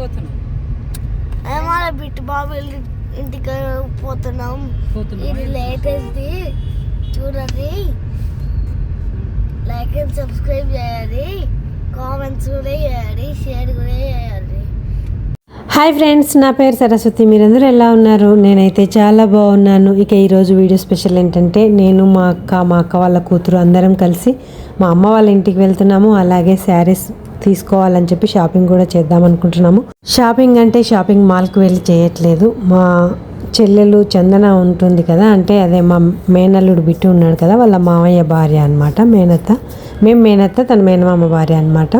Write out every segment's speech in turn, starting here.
పోతున్నావు మన బిట్టు బాబు వెళ్ళి ఇంటికి పోతున్నాం. ఇది పోతున్నావు లేటెస్ట్ చూడండి. లైక్ అండ్ సబ్స్క్రైబ్ చేయాలి కామెంట్స్ కూడా చేయాలి షేర్ కూడా చేయాలి హాయ్ ఫ్రెండ్స్ నా పేరు సరస్వతి. మీరందరూ ఎలా ఉన్నారు? నేనైతే చాలా బాగున్నాను. ఇక ఈరోజు వీడియో స్పెషల్ ఏంటంటే నేను మా అక్క మా అక్క వాళ్ళ కూతురు అందరం కలిసి మా అమ్మ వాళ్ళ ఇంటికి వెళ్తున్నాము. అలాగే శారీస్ తీసుకోవాలని చెప్పి షాపింగ్ కూడా చేద్దాం అనుకుంటున్నాము. షాపింగ్ అంటే షాపింగ్ మాల్కి వెళ్ళి చేయట్లేదు. మా చెల్లెలు చందన ఉంటుంది కదా అంటే అదే మా మేనల్లుడు బిట్టు ఉన్నాడు కదా వాళ్ళ మామయ్య భార్య అనమాట మేనత్త. మేము మేనత్త తన మేనమామ భార్య అనమాట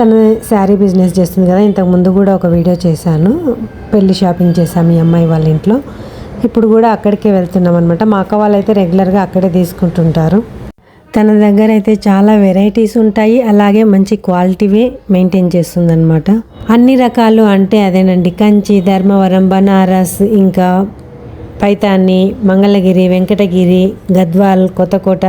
తన శారీ బిజినెస్ చేస్తుంది కదా ఇంతకు ముందు కూడా ఒక వీడియో చేశాను. పెళ్ళి షాపింగ్ చేశాము ఈ అమ్మాయి వాళ్ళ ఇంట్లో. ఇప్పుడు కూడా అక్కడికే వెళ్తున్నాం అనమాట మా అక్క వాళ్ళైతే రెగ్యులర్గా అక్కడే తీసుకుంటుంటారు. తన దగ్గర అయితే చాలా వెరైటీస్ ఉంటాయి. అలాగే మంచి క్వాలిటీవే మెయింటైన్ చేస్తుందన్నమాట. అన్ని రకాలు అంటే అదేనండి. కంచి ధర్మవరం బనారస్ ఇంకా పైతాన్ని మంగళగిరి వెంకటగిరి గద్వాల్ కొత్తకోట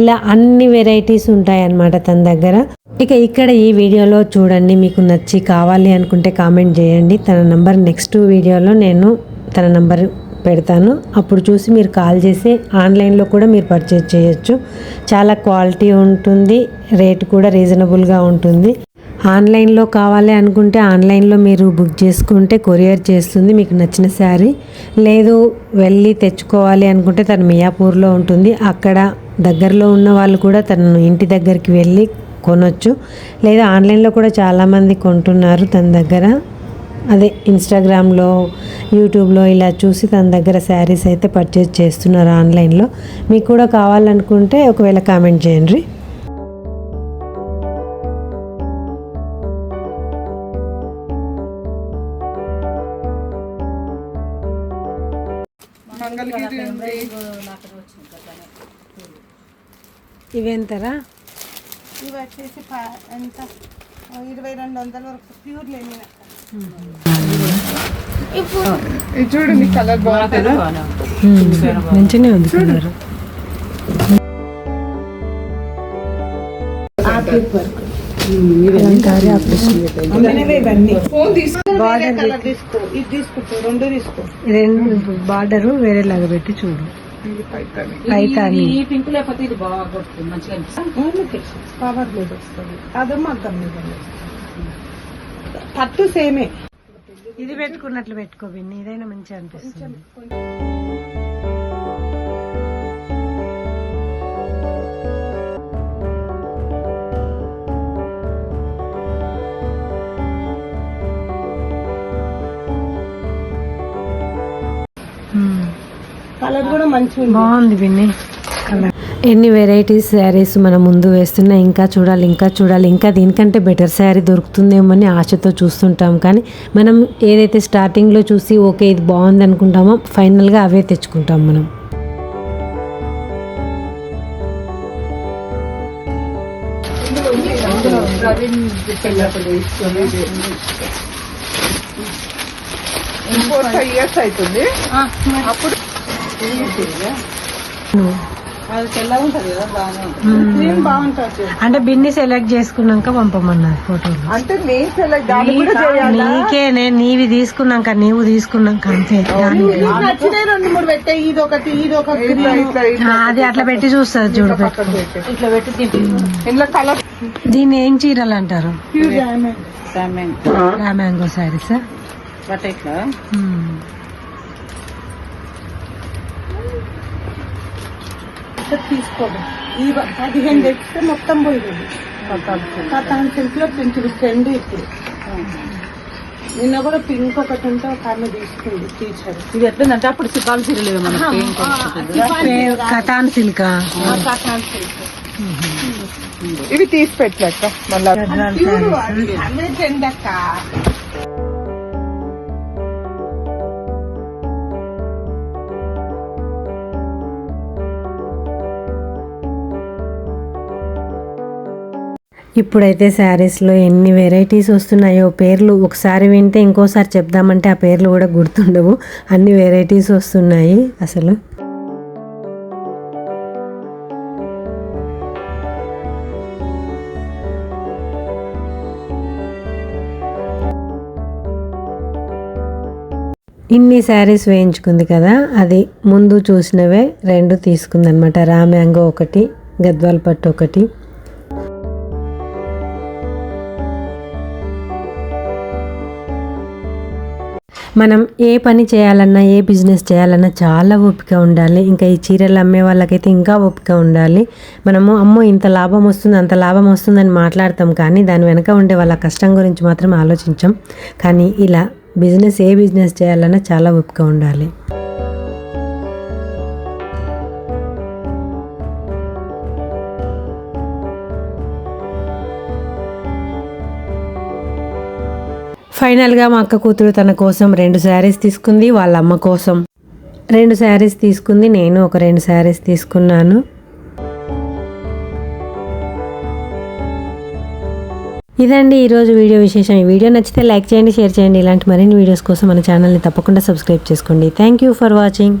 ఇలా అన్ని వెరైటీస్ ఉంటాయన్నమాట తన దగ్గర. ఇక ఇక్కడ ఈ వీడియోలో చూడండి మీకు నచ్చి కావాలి అనుకుంటే కామెంట్ చేయండి. తన నంబర్ నెక్స్ట్ వీడియోలో నేను తన నంబర్ పెడతాను. అప్పుడు చూసి మీరు కాల్ చేసి ఆన్లైన్లో కూడా మీరు పర్చేజ్ చేయొచ్చు. చాలా క్వాలిటీ ఉంటుంది రేట్ కూడా రీజనబుల్గా ఉంటుంది. ఆన్లైన్లో కావాలి అనుకుంటే ఆన్లైన్లో మీరు బుక్ చేసుకుంటే కొరియర్ చేస్తుంది మీకు నచ్చిన శారీ. లేదు వెళ్ళి తెచ్చుకోవాలి అనుకుంటే తను మియాపూర్లో ఉంటుంది. అక్కడ దగ్గరలో ఉన్న వాళ్ళు కూడా తను ఇంటి దగ్గరికి వెళ్ళి కొనొచ్చు. లేదా ఆన్లైన్లో కూడా చాలామంది కొంటున్నారు తన దగ్గర. అదే ఇన్స్టాగ్రామ్లో యూట్యూబ్లో ఇలా చూసి తన దగ్గర శారీస్ అయితే పర్చేజ్ చేస్తున్నారు ఆన్లైన్లో. మీకు కూడా కావాలనుకుంటే ఒకవేళ కామెంట్ చేయండి. ఇవేంతరా? ఇవి వచ్చేసి ఎంత? ఇరవై రెండు వందల వరకు ప్యూర్ లేని చూడండి కలర్ బాగుంటుంది? మంచిగానే ఉంది కలర్. ఫోన్ తీసుకో. వేరే కలర్ తీసుకో. ఇది తీసుకుంటా రెండు తీసుకో. రెండు బార్డర్ వేరేలాగా పెట్టి చూడు. ఇది పైతాని. ఈ పింక్ లేకపోతే ఇది బాగా కొడుతుంది మంచిగా అనిపిస్తుంది. కవర్ మీద వస్తుంది. అదే మగ్గం మీద పట్టు సేమే. ఇది పెట్టుకున్నట్లు పెట్టుకో విన్ని ఇదైనా మంచిగా అనిపిస్తుంది. కలర్ కూడా మంచిగా బాగుంది విన్ని ఎన్ని వెరైటీస్ శారీస్ మనం ముందు వేస్తున్నా ఇంకా చూడాలి ఇంకా చూడాలి ఇంకా దీనికంటే బెటర్ శారీ దొరుకుతుందేమో అని ఆశతో చూస్తుంటాం. కానీ మనం ఏదైతే స్టార్టింగ్లో చూసి ఓకే ఇది బాగుంది అనుకుంటామో ఫైనల్గా అవే తెచ్చుకుంటాం మనం. ఫోర్ ఫైవ్ ఇయర్స్ అవుతుంది. అప్పుడు అంటే బిన్ని సెలెక్ట్ చేసుకున్నాక పంపమన్నారు ఫోటోలు. అంటే నేను సెలెక్ట్ దాన్ని కూడా చేయాలి? నీకేనే నీవి తీసుకున్నాక నీవు తీసుకున్నాక అంతే. దాని- నీకు నచ్చినాయి రెండు మూడు పెట్టే ఇది ఒకటి ఇది ఒక ఆ, అది అట్లా పెట్టి. చూస్తుంది చూడు పెట్టు. ఇట్లా పెట్టి తింటే. ఇందులో కలర్ దీన్ని ఏం చీరలు అంటారు? ప్యూర్ డైమండ్ సామ్యాంగ్ మ్యాంగో శారీస్? బట్ ఇట్లా తీసుకోండి ఈ పదిహేను తెచ్చితే మొత్తం పోయింది పతాన్ సిల్క్లో పెంచుడు ట్రెండ్ ఇప్పుడు. నిన్న కూడా పింక్ ఒకటి ఉంటే ఒక ఆమె తీసుకుంది టీచర్. ఇది ఎట్లుందంటే అప్పుడు మనకి? కథాన్ సిల్కా పతాన్ సిల్క్. ఇవి తీసి పెట్టలేక మళ్ళీ. ఇప్పుడైతే శారీస్లో ఎన్ని వెరైటీస్ వస్తున్నాయో పేర్లు ఒకసారి వింటే ఇంకోసారి చెప్దామంటే ఆ పేర్లు కూడా గుర్తుండవు. అన్ని వెరైటీస్ వస్తున్నాయి అసలు. ఇన్ని శారీస్ వేయించుకుంది కదా అది ముందు చూసినవే రెండు తీసుకుందనమాట. రా మ్యాంగో ఒకటి గద్వాల్ పట్టు ఒకటి. మనం ఏ పని చేయాలన్నా ఏ బిజినెస్ చేయాలన్నా చాలా ఓపిక ఉండాలి. ఇంకా ఈ చీరలు అమ్మే వాళ్ళకైతే ఇంకా ఓపిక ఉండాలి. మనము అమ్మో ఇంత లాభం వస్తుంది అంత లాభం వస్తుందని మాట్లాడతాం కానీ దాని వెనక ఉండే వాళ్ళ కష్టం గురించి మాత్రం ఆలోచించాం. కానీ ఇలా బిజినెస్ ఏ బిజినెస్ చేయాలన్నా చాలా ఓపిక ఉండాలి. ఫైనల్గా మా అక్క కూతురు తన కోసం రెండు శారీస్ తీసుకుంది వాళ్ళ అమ్మ కోసం. రెండు శారీస్ తీసుకుంది నేను ఒక రెండు శారీస్ తీసుకున్నాను. ఇదండి ఈరోజు వీడియో విశేషం. ఈ వీడియో నచ్చితే లైక్ చేయండి షేర్ చేయండి. ఇలాంటి మరిన్ని వీడియోస్ కోసం మన ఛానల్ని తప్పకుండా సబ్స్క్రైబ్ చేసుకోండి. Thank you for watching.